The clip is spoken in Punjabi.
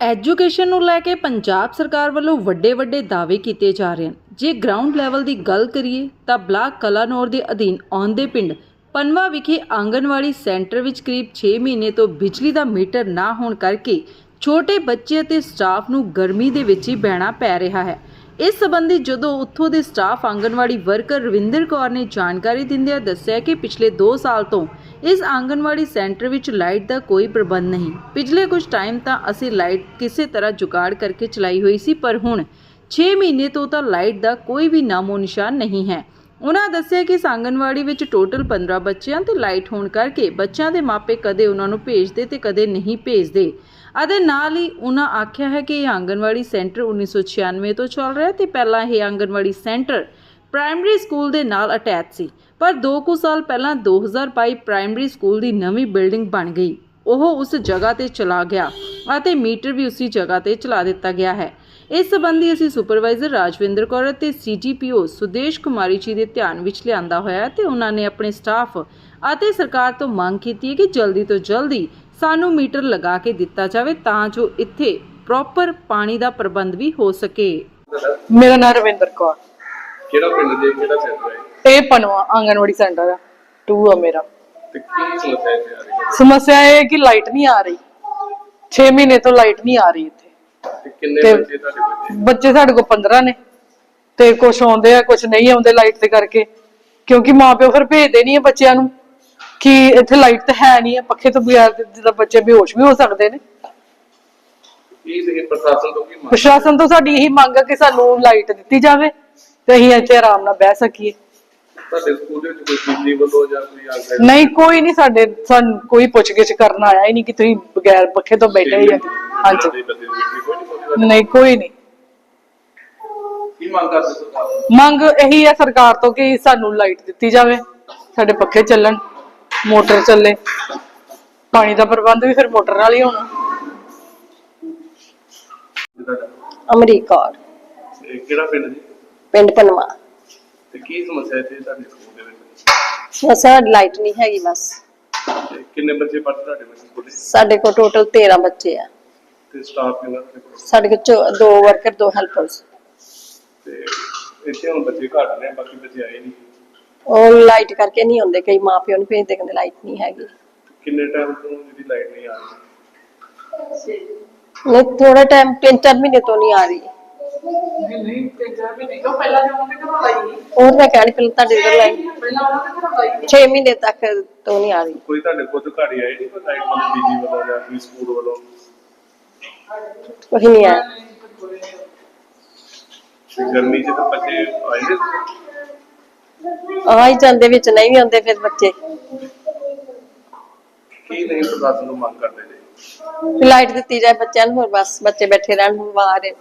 ਐਜੂਕੇਸ਼ਨ ਨੂੰ ਲੈ ਕੇ ਪੰਜਾਬ ਸਰਕਾਰ ਵੱਲੋਂ ਵੱਡੇ ਵੱਡੇ ਦਾਅਵੇ ਕੀਤੇ ਜਾ ਰਹੇ ਹਨ। ਜੇ ਗਰਾਊਂਡ ਲੈਵਲ ਦੀ ਗੱਲ ਕਰੀਏ, ਤਾਂ ਬਲਾਕ ਕਲਾਨੌਰ ਦੇ ਅਧੀਨ ਆਉਂਦੇ ਪਿੰਡ ਪਨਵਾ ਵਿਖੇ ਆਂਗਨਵਾੜੀ ਸੈਂਟਰ ਵਿੱਚ ਕਰੀਬ 6 ਮਹੀਨੇ ਤੋਂ ਬਿਜਲੀ ਦਾ ਮੀਟਰ ਨਾ ਹੋਣ ਕਰਕੇ ਛੋਟੇ ਬੱਚੇ ਅਤੇ ਸਟਾਫ ਨੂੰ ਗਰਮੀ ਦੇ ਵਿੱਚ ਹੀ ਬਹਿਣਾ ਪੈ ਰਿਹਾ ਹੈ। ਇਸ ਸੰਬੰਧੀ ਜਦੋਂ ਉੱਥੋਂ ਦੇ ਸਟਾਫ ਆਂਗਣਵਾੜੀ ਵਰਕਰ ਰਵਿੰਦਰ ਕੌਰ ਨੇ ਜਾਣਕਾਰੀ ਦਿੰਦਿਆਂ ਦੱਸਿਆ ਕਿ ਪਿਛਲੇ 2 ਸਾਲ ਤੋਂ ਇਸ ਆਂਗਨਵਾੜੀ ਸੈਂਟਰ ਵਿੱਚ ਲਾਈਟ ਦਾ ਕੋਈ ਪ੍ਰਬੰਧ ਨਹੀਂ। ਪਿਛਲੇ ਕੁਝ ਟਾਈਮ ਤਾਂ ਅਸੀਂ ਲਾਈਟ ਕਿਸੇ ਤਰ੍ਹਾਂ ਜੁਗਾੜ ਕਰਕੇ ਚਲਾਈ ਹੋਈ ਸੀ, ਪਰ ਹੁਣ 6 ਮਹੀਨੇ ਤੋਂ ਤਾਂ ਲਾਈਟ ਦਾ ਕੋਈ ਵੀ ਨਾਮੋ ਨਿਸ਼ਾਨ ਨਹੀਂ ਹੈ। ਉਹਨਾਂ ਦੱਸਿਆ ਕਿ ਇਸ ਆਂਗਨਵਾੜੀ ਵਿੱਚ ਟੋਟਲ 15 ਬੱਚਿਆਂ ਤੇ ਲਾਈਟ ਹੋਣ ਕਰਕੇ ਬੱਚਿਆਂ ਦੇ ਮਾਪੇ ਕਦੇ ਉਹਨਾਂ ਨੂੰ ਭੇਜਦੇ ਤੇ ਕਦੇ ਨਹੀਂ ਭੇਜਦੇ। ਅਤੇ ਨਾਲ ਹੀ ਉਹਨਾਂ ਆਖਿਆ ਹੈ ਕਿ ਇਹ ਆਂਗਨਵਾੜੀ ਸੈਂਟਰ 1996 ਤੋਂ ਚੱਲ ਰਿਹਾ ਤੇ ਪਹਿਲਾਂ ਇਹ ਆਂਗਨਵਾੜੀ ਸੈਂਟਰ ਪ੍ਰਾਇਮਰੀ ਸਕੂਲ ਦੇ ਨਾਲ ਅਟੈਚ ਸੀ, ਪਰ 2 ਕੁ ਸਾਲ ਪਹਿਲਾਂ 2022 ਪ੍ਰਾਇਮਰੀ ਸਕੂਲ ਦੀ ਨਵੀਂ ਬਿਲਡਿੰਗ ਬਣ ਗਈ। ਉਹ ਉਸ ਜਗ੍ਹਾ ਤੇ ਚਲਾ ਗਿਆ ਅਤੇ ਮੀਟਰ ਵੀ ਉਸੇ ਜਗ੍ਹਾ ਤੇ ਚਲਾ ਦਿੱਤਾ ਗਿਆ ਹੈ। ਇਸ ਸੰਬੰਧੀ ਅਸੀਂ ਸੁਪਰਵਾਈਜ਼ਰ ਰਾਜਵਿੰਦਰ ਕੌਰ ਅਤੇ ਸੀਜੀਪੀਓ ਸੁਦੇਸ਼ ਕੁਮਾਰੀ ਜੀ ਦੇ ਧਿਆਨ ਵਿੱਚ ਲਿਆਂਦਾ ਹੋਇਆ ਤੇ ਉਹਨਾਂ ਨੇ ਆਪਣੇ ਸਟਾਫ ਅਤੇ ਸਰਕਾਰ ਤੋਂ ਮੰਗ ਕੀਤੀ ਹੈ ਕਿ ਜਲਦੀ ਤੋਂ ਜਲਦੀ ਸਾਨੂੰ ਮੀਟਰ ਲਗਾ ਕੇ ਦਿੱਤਾ ਜਾਵੇ ਤਾਂ ਜੋ ਇੱਥੇ ਪ੍ਰੋਪਰ ਪਾਣੀ ਦਾ ਪ੍ਰਬੰਧ ਵੀ ਹੋ ਸਕੇ। ਮੇਰਾ ਨਾਮ ਰਵਿੰਦਰ ਕੌਰ। ਕਿਹੜਾ ਪਿੰਡ ਜੇ ਕਿਹੜਾ ਸੈਂਟਰ ਹੈ? ਇਹ ਪਨਵਾ ਆਂਗਨਵਾੜੀ ਸੈਂਟਰ ਆ। 2 ਆ ਮੇਰਾ। ਤੇ ਕੀ ਸਮੱਸਿਆ ਇੱਥੇ ਆ ਰਹੀ ਹੈ? ਸਮੱਸਿਆ ਇਹ ਹੈ ਕਿ ਲਾਈਟ ਨਹੀਂ ਆ ਰਹੀ। 6 ਮਹੀਨੇ ਤੋਂ ਲਾਈਟ ਨਹੀਂ ਆ ਰਹੀ ਇੱਥੇ। ਤੇ ਕਿੰਨੇ ਤੇ- ਬੱਚੇ ਤੁਹਾਡੇ ਬੱਚੇ ਬੱਚੇ ਸਾਡੇ ਕੋਲ 15 ਨੇ। ਤੇ ਕੁਝ ਆਉਂਦੇ ਆ ਕੁਝ ਨਹੀਂ ਆਉਂਦੇ ਲਾਈਟ ਦੇ ਕਰਕੇ। ਕਿਉਂਕਿ ਮਾਪਿਓ ਫਿਰ ਭੇਜਦੇ ਨਹੀਂ ਆ ਬੱਚਿਆਂ ਨੂੰ ਕਿ ਇੱਥੇ ਲਾਈਟ ਤਾਂ ਹੈ ਨਹੀਂ ਆ ਪੱਖੇ ਤੋਂ ਬਗੈਰ ਤੇ ਜਿੱਦਾਂ ਬੱਚੇ ਬੇਹੋਸ਼ ਵੀ ਹੋ ਸਕਦੇ ਨੇ। ਕੀ ਸੀ ਪ੍ਰਸ਼ਾਸਨ ਤੋਂ ਕੀ ਮੰਗ ਪ੍ਰਸ਼ਾਸਨ ਤੋਂ ਸਾਡੀ ਇਹੀ ਮੰਗ ਹੈ ਕਿ ਸਾਨੂੰ ਲਾਈਟ ਦਿੱਤੀ ਜਾਵੇ। ਤੇ ਅਸੀਂ ਇੱਥੇ ਆਰਾਮ ਨਾਲ ਬਹਿ ਸਕੀਏ। ਤੁਹਾਡੇ ਸਕੂਲ ਦੇ ਵਿੱਚ ਕੋਈ ਬਿਜਲੀ ਵੱਲੋਂ ਜਾਂ ਕੋਈ ਆਂਗਨ ਨਹੀਂ ਕੋਈ ਨਹੀਂ ਸਾਡੇ ਸਾਨੂੰ ਕੋਈ ਪੁੱਛਗਿੱਛ ਕਰਨ ਆਇਆ ਹੀ ਨਹੀਂ ਕਿ ਤੁਸੀਂ ਬਗੈਰ ਪੱਖੇ ਤੋਂ ਬੈਠੇ ਹੀ ਆ ਹਾਂਜੀ। ਕੋਈ ਨਹੀਂ ਕੋਈ ਨਹੀਂ। ਕੀ ਮੰਗ ਕਰਦੇ ਸਰਕਾਰ ਤੋਂ? ਮੰਗ ਇਹੀ ਹੈ ਸਰਕਾਰ ਤੋਂ ਕਿ ਸਾਨੂੰ ਲਾਈਟ ਦਿੱਤੀ ਜਾਵੇ ਸਾਡੇ ਪੱਖੇ ਚੱਲਣ ਮੋਟਰ ਚੱਲੇ। ਪਾਣੀ ਦਾ ਪ੍ਰਬੰਧ ਵੀ ਫਿਰ ਮੋਟਰ ਨਾਲ ਹੀ ਹੋਣਾ। ਅਮਰੀਕ। ਕਿਹੜਾ ਪਿੰਡ ਜੀ? ਪਿੰਡ ਪਨਵਾ। ਤੇ ਕੀ ਸਮੱਸਿਆ ਇੱਥੇ ਤੁਹਾਡੇ ਸਕੂਲ ਦੇ ਵਿੱਚ? ਬਸ ਲਾਈਟ ਨਹੀਂ ਹੈਗੀ ਬਸ। ਤੇ ਕਿੰਨੇ ਬੱਚੇ ਪੜ੍ਹਦੇ ਤੁਹਾਡੇ ਵਿੱਚ ਸਕੂਲ? ਸਾਡੇ ਕੋਲ ਟੋਟਲ 13 ਬੱਚੇ ਆ। ਤੇ ਸਟਾਫ ਕਿੰਨਾ ਤੁਹਾਡੇ ਕੋਲ? ਸਾਡੇ ਕੋਲ ਚੋ- ਦੋ ਵਰਕਰ ਦੋ ਹੈਲਪਰਸ ਤੇ ਇੱਥੇ ਹੁਣ ਬੱਚੇ ਘੱਟ ਨੇ ਬਾਕੀ ਬੱਚੇ ਆਏ ਨਹੀਂ। ਉਹ ਲਾਈਟ ਕਰਕੇ ਨਹੀਂ ਹੁੰਦੇ ਕਈ ਮਾਪਿਓ ਨੂੰ ਭੇਜਦੇ ਕਹਿੰਦੇ ਲਾਈਟ ਨਹੀਂ ਹੈਗੀ। ਕਿੰਨੇ ਟਾਈਮ ਤੋਂ ਜਿਹੜੀ ਲਾਈਟ ਨਹੀਂ ਆ ਰਹੀ? ਨਹੀਂ ਥੋੜਾ ਟਾਈਮ ਤਿੰਨ ਚਾਰ ਮਹੀਨੇ ਤੋਂ ਨਹੀਂ ਆ ਰਹੀ। ਨਹੀਂ ਤੇ ਜਾ ਵੀ ਨਹੀਂ। ਪਹਿਲਾਂ ਜਦੋਂ ਤੇ ਘਰੋਂ ਲਾਈ ਹੋਰ ਮੈਂ ਕਹਿਣੀ ਪਹਿਲਾਂ ਤੁਹਾਡੇ ਇਧਰ ਲਾਈਟ ਪਹਿਲਾਂ ਉਹਨਾਂ ਦੇ ਘਰੋਂ ਲਾਈ 6 ਮਹੀਨੇ ਤੱਕ ਤੋਂ ਨਹੀਂ ਆ ਰਹੀ। ਕੋਈ ਤੁਹਾਡੇ ਕੋਲ ਹੀ ਆਏ ਨਹੀਂ ਕੋਈ ਲਾਈਟ ਵਾਲੇ ਬੀਜੀ ਵੱਲੋਂ ਜਾਂ ਕੋਈ ਸਕੂਲ ਵੱਲੋਂ? ਕੋਈ ਨਹੀਂ ਆਇਆ। ਤੇ ਗਰਮੀ 'ਚ ਤਾਂ ਬੱਚੇ ਆਏ ਨੇ ਆ ਹੀ ਜਾਂਦੇ ਵਿੱਚ ਨਹੀਂ ਵੀ ਆਉਂਦੇ ਫਿਰ ਬੱਚੇ। ਕੀ ਨਹੀਂ ਪ੍ਰਸ਼ਾਸਨ ਨੂੰ ਮੰਗ ਕਰਦੇ ਨੇ? ਲਾਈਟ ਦਿੱਤੀ ਜਾਏ ਬੱਚਿਆਂ ਨੂੰ ਹੋਰ ਬਸ ਬੱਚੇ ਬੈਠੇ ਰਹਿਣ ਬਿਮਾਰ ਹੈ